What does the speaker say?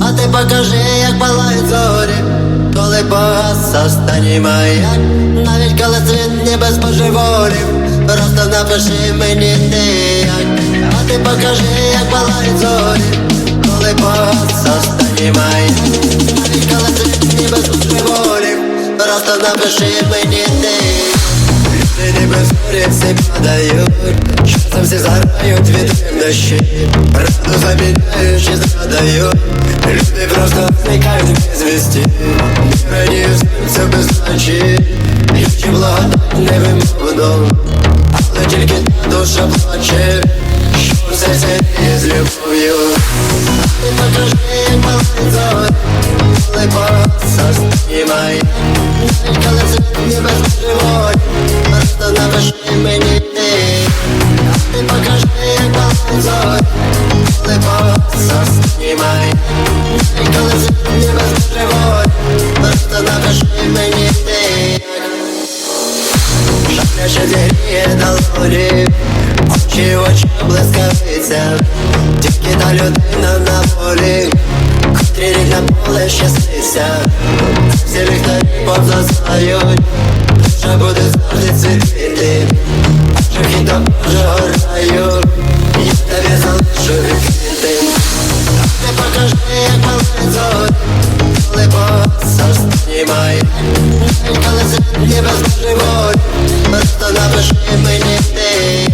А ти покажи, як палають зорі, коли погас останній маяк, навіть коли світ ніби споживолів, просто напиши мені ти як, а ти покажи, як палають зорі, коли погас останній маяк, навіть коли світ ніби споживолів, просто напиши мені ти. Падають, часом всі згорають від дощі, правду заміняють згадають, люди просто зникають без вісті, радію серце без ночі, і чи благодать невимовно, але тільки та душа плаче, що все це з любов'ю. Ти покажи, як палають ще зігріє долорів Очі в очі блискавиця. Тільки та людина на волі. Котрі рік на поле щастися Всі ліхтарі повзлазають Душа буде завжди цвітити Шухи до Божого раю Я тобі залишу відкрити Ти покажи, як малий зорі Коли босса знімай Коли землі без Божої Просто напиши мені ти